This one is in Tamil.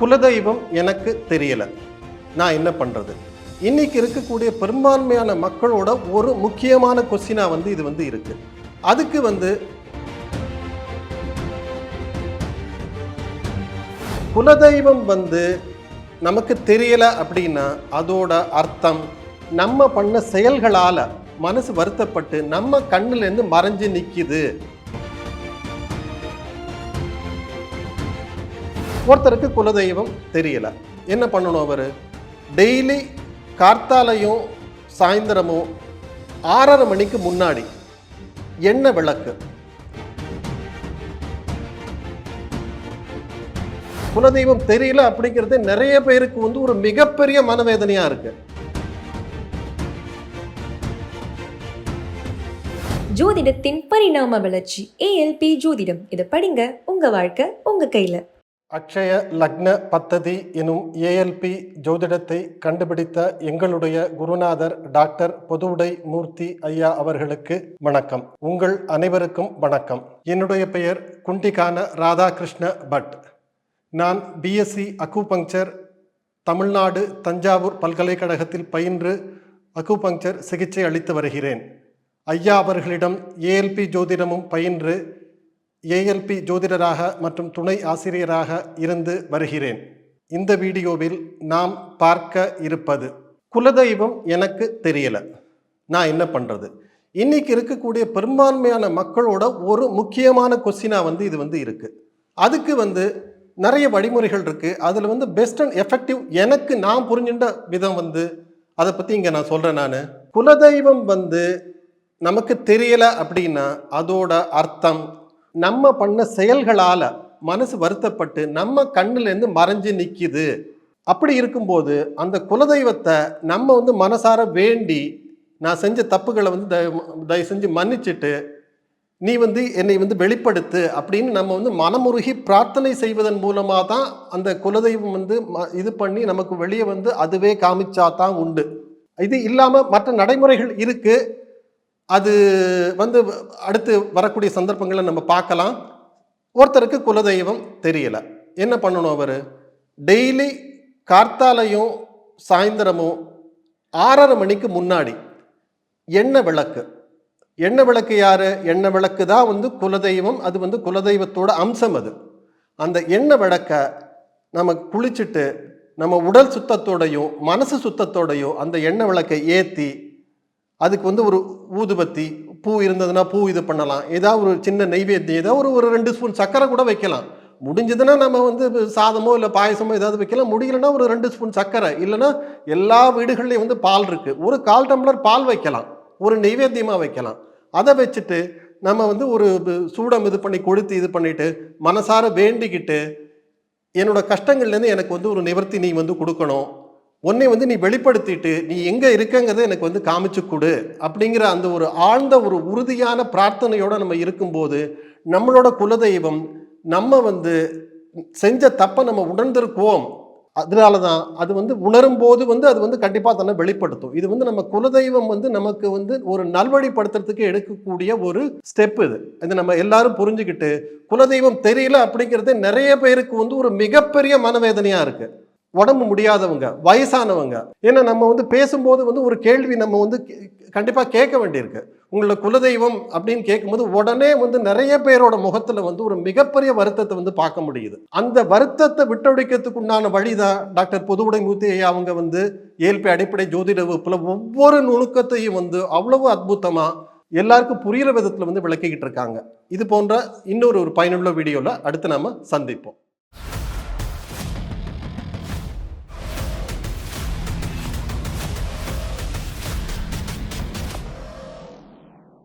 குலதெய்வம் எனக்கு தெரியல. நான் என்ன பண்ணுறது இன்னைக்கு இருக்கக்கூடிய பெரும்பான்மையான மக்களோட ஒரு முக்கியமான கொஸ்டினாக வந்து இது வந்து இருக்கு. அதுக்கு வந்து குலதெய்வம் வந்து நமக்கு தெரியல அப்படின்னா அதோட அர்த்தம் நம்ம பண்ண செயல்களால் மனசு வருத்தப்பட்டு நம்ம கண்ணுலேருந்து மறைஞ்சு நிற்கிது ஒருத்தருக்கு குலதெய்வம் தெரியல. என்ன பண்ணணும் அவர்? டெய்லி கார்த்தாலையும் சாயந்தரமும் ஆறரை மணிக்கு முன்னாடி எண்ணெய் விளக்கு. குலதெய்வம் தெரியல அப்படிங்கிறது நிறைய பேருக்கு வந்து ஒரு மிகப்பெரிய மனவேதனையா இருக்கு. ஜோதிடத்தின் பரிணாம வளர்ச்சி ஏஎல்பி ஜோதிடம். இதை படிங்க உங்க வாழ்க்கை உங்க கையில. அக்ஷய லக்ன பத்ததி எனும் ஏஎல்பி ஜோதிடத்தை கண்டுபிடித்த எங்களுடைய குருநாதர் டாக்டர் பொதுவுடை மூர்த்தி ஐயா அவர்களுக்கு வணக்கம். உங்கள் அனைவருக்கும் வணக்கம். என்னுடைய பெயர் குண்டிகான ராதாகிருஷ்ண பட். நான் B Sc acupuncture Tamil Nadu Thanjavur பல்கலைக்கழகத்தில் பயின்று அக்குபங்க்சர் சிகிச்சை அளித்து வருகிறேன். ஐயா அவர்களிடம் ஏஎல்பி ஜோதிடமும் பயின்று ஏஎல்பி ஜோதிடராக மற்றும் துணை ஆசிரியராக இருந்து வருகிறேன். இந்த வீடியோவில் நாம் பார்க்க இருப்பது குலதெய்வம் எனக்கு தெரியல. நான் என்ன பண்ணுறது இன்னைக்கு இருக்கக்கூடிய பெரும்பான்மையான மக்களோட ஒரு முக்கியமான கொஸ்டினாக வந்து இது வந்து இருக்குது அதுக்கு வந்து நிறைய வழிமுறைகள் இருக்குது அதில் வந்து பெஸ்ட் அண்ட் எஃபெக்டிவ் எனக்கு நான் புரிஞ்சுட்ட விதம் வந்து அதை பற்றி இங்கே நான் சொல்கிறேன் நான். குலதெய்வம் வந்து நமக்கு தெரியலை அப்படின்னா அதோட அர்த்தம் நம்ம பண்ண செயல்களால் மனசு வருத்தப்பட்டு நம்ம கண்ணுலேருந்து மறைஞ்சு நிற்கிது அப்படி இருக்கும்போது அந்த குலதெய்வத்தை நம்ம வந்து மனசார வேண்டி நான் செஞ்ச தப்புகளை வந்து தயவு செஞ்சு மன்னிச்சிட்டு நீ வந்து என்னை வந்து வெளிப்படுத்து அப்படின்னு நம்ம வந்து மனமுருகி பிரார்த்தனை செய்வதன் மூலமாக தான் அந்த குலதெய்வம் வந்து ம- இது பண்ணி நமக்கு வெளியே வந்து அதுவே காமிச்சா தான் உண்டு. இது இல்லாமல் மற்ற நடைமுறைகள் இருக்குது அது வந்து அடுத்து வரக்கூடிய சந்தர்ப்பங்களை நம்ம பார்க்கலாம். ஒருத்தருக்கு குலதெய்வம் தெரியல. என்ன பண்ணணும் அவர்? டெய்லி கார்த்தாலையும் சாயந்தரமும் ஆறரை மணிக்கு முன்னாடி எண்ணெய் விளக்கு. எண்ணெய் விளக்கு யார்? எண்ணெய் விளக்கு தான் வந்து குலதெய்வம். அது வந்து குலதெய்வத்தோட அம்சம் அது. அந்த எண்ணெய் விளக்க நம்ம குளிச்சுட்டு நம்ம உடல் சுத்தத்தோடையும் மனசு சுத்தத்தோடையும் அந்த எண்ணெய் விளக்கை ஏற்றி அதுக்கு வந்து ஒரு ஊதுபத்தி பூ இருந்ததுன்னா பூ இது பண்ணலாம். ஏதாவது ஒரு சின்ன நெய்வேத்தியம் ஏதாவது ஒரு ஒரு ரெண்டு ஸ்பூன் சர்க்கரை கூட வைக்கலாம். முடிஞ்சதுன்னா நம்ம வந்து சாதமோ இல்லை பாயசமோ ஏதாவது வைக்கலாம். முடியலன்னா ஒரு ரெண்டு ஸ்பூன் சர்க்கரை. இல்லைன்னா எல்லா வீடுகள்லையும் வந்து பால் இருக்குது ஒரு கால் டம்ளர் பால் வைக்கலாம். ஒரு நெய்வேத்தியமாக வைக்கலாம். அதை வச்சுட்டு நம்ம வந்து ஒரு சூடம் இது பண்ணி கொடுத்து இது பண்ணிட்டு மனசார வேண்டிக்கிட்டு என்னோட கஷ்டங்கள்லேருந்து எனக்கு வந்து ஒரு நிவர்த்தி நீ வந்து கொடுக்கணும். உன்னை வந்து நீ வெளிப்படுத்திட்டு நீ எங்கே இருக்கங்கிறத எனக்கு வந்து காமிச்சு கொடு அப்படிங்கிற அந்த ஒரு ஆழ்ந்த ஒரு உறுதியான பிரார்த்தனையோடு நம்ம இருக்கும்போது நம்மளோட குலதெய்வம் நம்ம வந்து செஞ்ச தப்பை நம்ம உணர்ந்திருக்கோம் அதனால தான் அது வந்து உணரும் போது வந்து அது வந்து கண்டிப்பாக தன்னை வெளிப்படுத்தும். இது வந்து நம்ம குலதெய்வம் வந்து நமக்கு வந்து ஒரு நல்வழிப்படுத்துறதுக்கு எடுக்கக்கூடிய ஒரு ஸ்டெப் இது. இது நம்ம எல்லாரும் புரிஞ்சுக்கிட்டு குலதெய்வம் தெரியல அப்படிங்கிறது நிறைய பேருக்கு வந்து ஒரு மிகப்பெரிய மனவேதனையாக இருக்குது உடம்பு முடியாதவங்க வயசானவங்க. ஏன்னா நம்ம வந்து பேசும்போது வந்து ஒரு கேள்வி நம்ம வந்து கண்டிப்பாக கேட்க வேண்டியிருக்கு. உங்களோட குலதெய்வம் அப்படின்னு கேட்கும்போது உடனே வந்து நிறைய பேரோட முகத்தில் வந்து ஒரு மிகப்பெரிய வருத்தத்தை வந்து பார்க்க முடியுது. அந்த வருத்தத்தை விட்டொழிக்கிறதுக்கு உண்டான வழிதான் டாக்டர் பொதுவுடை மூர்த்தி ஐயா அவங்க வந்து ஏல்பி அடிப்படை ஜோதிட வகுப்பில் ஒவ்வொரு நுணுக்கத்தையும் வந்து அவ்வளவு அற்புதமாக எல்லாருக்கும் புரிகிற விதத்தில் வந்து விளக்கிக்கிட்டு இருக்காங்க. இது போன்ற இன்னொரு ஒரு பயனுள்ள வீடியோவில் அடுத்து நம்ம சந்திப்போம்.